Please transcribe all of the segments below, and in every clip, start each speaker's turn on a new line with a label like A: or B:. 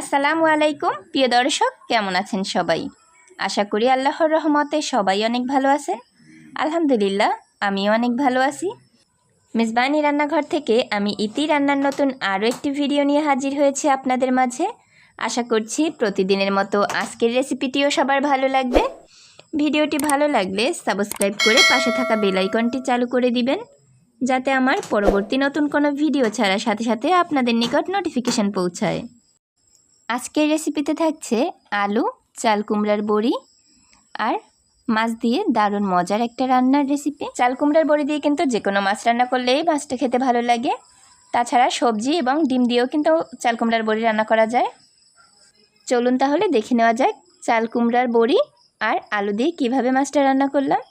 A: আসসালামু আলাইকুম, প্রিয় দর্শক, কেমন আছেন সবাই? আশা করি আল্লাহর রহমতে সবাই অনেক ভালো আছেন। আলহামদুলিল্লাহ, আমিও অনেক ভালো আছি। মেজবানি রান্নাঘর থেকে আমি ইতি রান্নার নতুন আরও একটি ভিডিও নিয়ে হাজির হয়েছি আপনাদের মাঝে। আশা করছি প্রতিদিনের মতো আজকের রেসিপিটিও সবার ভালো লাগবে। ভিডিওটি ভালো লাগলে সাবস্ক্রাইব করে পাশে থাকা বেল আইকনটি চালু করে দিবেন, যাতে আমার পরবর্তী নতুন কোনো ভিডিও ছাড়ার সাথে সাথে আপনাদের নিকট নোটিফিকেশান পৌঁছায়। আজকের রেসিপিতে থাকছে আলু, চাল কুমড়ার বড়ি আর মাছ দিয়ে দারুণ মজার একটা রান্নার রেসিপি চাল কুমড়ার বড়ি দিয়ে কিন্তু যে কোনো মাছ রান্না করলেই মাছটা খেতে ভালো লাগে। তাছাড়া সবজি এবং ডিম দিয়েও কিন্তু চাল কুমড়ার বড়ি রান্না করা যায়। চলুন তাহলে দেখে নেওয়া যাক চাল কুমড়ার বড়ি আর আলু দিয়ে কীভাবে মাছটা রান্না করলাম।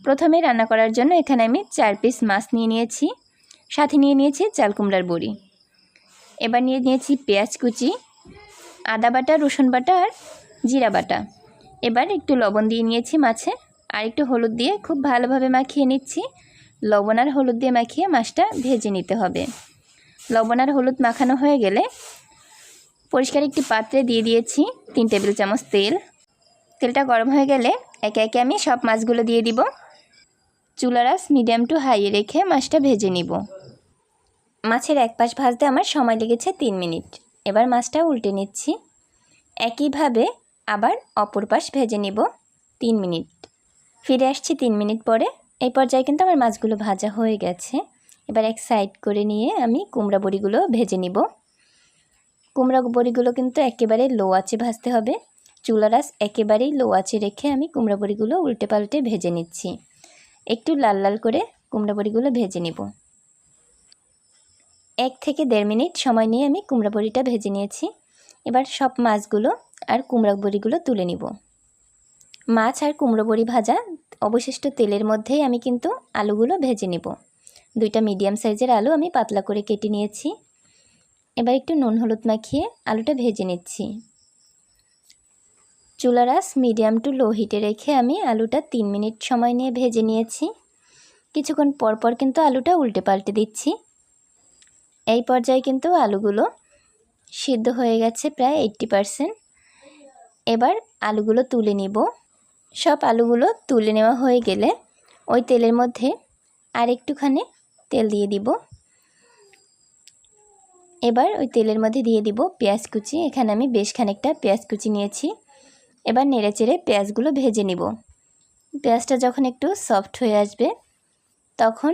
A: প্রথমে রান্না করার জন্য এখানে আমি চার পিস মাছ নিয়ে নিয়েছি। সাথে নিয়ে নিয়েছি চাল কুমড়ার বড়ি। এবার নিয়ে নিয়েছি পেঁয়াজ কুচি আদা বাটা, রসুন বাটা আর জিরা বাটা। এবার একটু লবণ দিয়ে নিয়েছি মাছে। আর একটু হলুদ দিয়ে খুব ভালোভাবে মাখিয়ে নিচ্ছি। লবণ আর হলুদ দিয়ে মাখিয়ে মাছটা ভেজে নিতে হবে। লবণ আর হলুদ মাখানো হয়ে গেলে পরিষ্কার একটি পাত্রে দিয়ে দিয়েছি তিন টেবিল চামচ তেল। তেলটা গরম হয়ে গেলে একে একে আমি সব মাছগুলো দিয়ে দিব। চুলারাস মিডিয়াম টু হাইয়ে রেখে মাছটা ভেজে নিব। মাছের এক পাশ ভাজতে আমার সময় লেগেছে তিন মিনিট। এবার মাছটা উল্টে নিচ্ছি। একইভাবে আবার অপর পাশ ভেজে নিব তিন মিনিট। ফিরে আসছি তিন মিনিট পরে। এই পর্যায়ে কিন্তু আমার মাছগুলো ভাজা হয়ে গেছে। এবার এক সাইড করে নিয়ে আমি কুমড়া বড়িগুলো ভেজে নিব। কুমড়া বড়িগুলো কিন্তু একেবারে লো আছে ভাজতে হবে। চুলারাস একেবারেই লো আছে রেখে আমি কুমড়া বড়িগুলো উল্টে পাল্টে ভেজে নিচ্ছি। একটু লাল লাল করে কুমড়া বড়িগুলো ভেজে নিব। এক থেকে দেড় মিনিট সময় নিয়ে আমি কুমড়া বড়িটা ভেজে নিয়েছি। এবার সব মাছগুলো আর কুমড়া বড়িগুলো তুলে নিব। মাছ আর কুমড়ো বড়ি ভাজা অবশিষ্ট তেলের মধ্যেই আমি কিন্তু আলুগুলো ভেজে নিব। দুইটা মিডিয়াম সাইজের আলু আমি পাতলা করে কেটে নিয়েছি। এবার একটু নুন হলুদ মাখিয়ে আলুটা ভেজে নিচ্ছি। চুলারাস মিডিয়াম টু লো হিটে রেখে আমি আলুটা তিন মিনিট সময় নিয়ে ভেজে নিয়েছি। কিছুক্ষণ পর পর কিন্তু আলুটা উল্টে পাল্টে দিচ্ছি। এই পর্যায়ে কিন্তু আলুগুলো সিদ্ধ হয়ে গেছে প্রায় এইট্টি পারসেন্ট এবার আলুগুলো তুলে নিব। সব আলুগুলো তুলে নেওয়া হয়ে গেলে ওই তেলের মধ্যে আর একটুখানি তেল দিয়ে দিব। এবার ওই তেলের মধ্যে দিয়ে দিব পেঁয়াজ কুচি। এখানে আমি বেশ খানিকটা পেঁয়াজ কুচি নিয়েছি। এবার নেড়ে চেড়ে পেঁয়াজগুলো ভেজে নিব। পেঁয়াজটা যখন একটু সফট হয়ে আসবে, তখন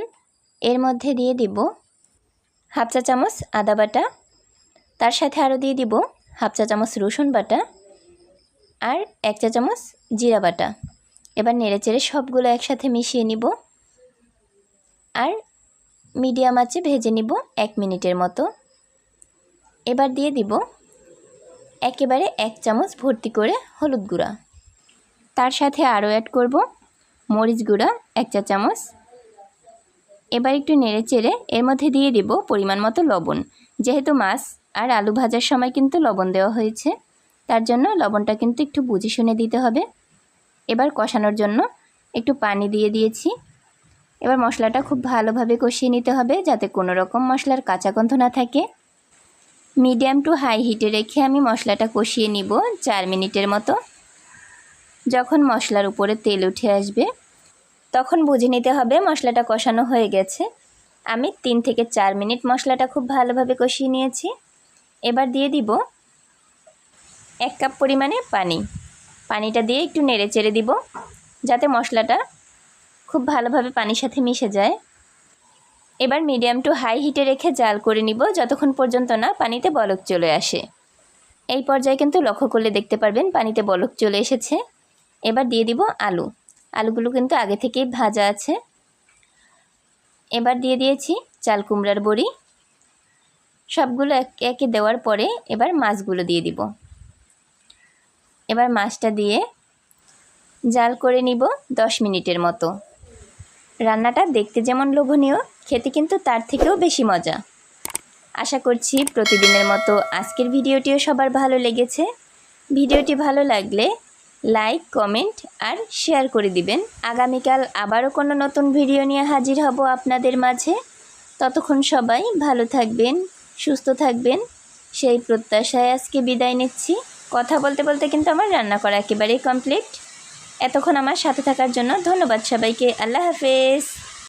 A: এর মধ্যে দিয়ে দিব হাফ চা চামচ আদা বাটা তার সাথে আরও দিয়ে দিব হাফ চা চামচ রসুন বাটা আর এক চা চামচ জিরা বাটা। এবার নেড়ে চেড়ে সবগুলো একসাথে মিশিয়ে নিব আর মিডিয়াম আঁচে ভেজে নিব এক মিনিটের মতো। এবার দিয়ে দিব একেবারে এক চামচ ভর্তি করে হলুদ গুঁড়া। তার সাথে আরও অ্যাড করব মরিচ গুঁড়া, এক চা চামচ। এবার একটু নেড়ে চেড়ে এর মধ্যে দিয়ে দিব পরিমাণ মতো লবণ। যেহেতু মাছ আর আলু ভাজার সময় কিন্তু লবণ দেওয়া হয়েছে। তার জন্য লবণটা কিন্তু একটু বুঝে শুনে দিতে হবে। এবার কষানোর জন্য একটু পানি দিয়ে দিয়েছি। এবার মশলাটা খুব ভালোভাবে কষিয়ে নিতে হবে যাতে কোনো রকম মশলার কাঁচা গন্ধ না থাকে। মিডিয়াম টু হাই হিটে রেখে আমি মশলাটা কষিয়ে নিব চার মিনিটের মতো। যখন মশলার উপরে তেল উঠে আসবে, তখন বুঝে নিতে হবে মশলাটা কষানো হয়ে গেছে। আমি তিন থেকে চার মিনিট মশলাটা খুব ভালোভাবে কষিয়ে নিয়েছি। এবার দিয়ে দিব এক কাপ পরিমাণে পানি। পানিটা দিয়ে একটু নেড়ে চেড়ে দিব, যাতে মশলাটা খুব ভালোভাবে পানির সাথে মিশে যায়। এবার মিডিয়াম টু হাই হিটে রেখে জাল করে নিব, যতক্ষণ পর্যন্ত না পানিতে বলক চলে আসে। এই পর্যায়ে কিন্তু লক্ষ্য করলে দেখতে পারবেন পানিতে বলক চলে এসেছে। এবার দিয়ে দিব আলু। আলুগুলো কিন্তু আগে থেকেই ভাজা আছে। এবার দিয়ে দিয়েছি চাল কুমড়ার বড়ি। সবগুলো এক, একে দেওয়ার পরে এবার মাছগুলো দিয়ে দিব। এবার মাছটা দিয়ে জাল করে নিব দশ মিনিটের মতো। রান্নাটা দেখতে যেমন লোভনীয়, খেতে কিন্তু তার থেকেও বেশি মজা। আশা করছি প্রতিদিনের মতো আজকের ভিডিওটিও সবার ভালো লেগেছে। ভিডিওটি ভালো লাগলে লাইক, কমেন্ট আর শেয়ার করে দিবেন। আগামীকাল আবারও কোনো নতুন ভিডিও নিয়ে হাজির হব আপনাদের মাঝে। ততক্ষণ সবাই ভালো থাকবেন। সুস্থ থাকবেন। সেই প্রত্যাশায় আজকে বিদায় নিচ্ছি। কথা বলতে বলতে কিন্তু আমার রান্না করা একেবারেই কমপ্লিট এতক্ষণ আমার সাথে থাকার জন্য ধন্যবাদ সবাইকে। আল্লাহ হাফেজ।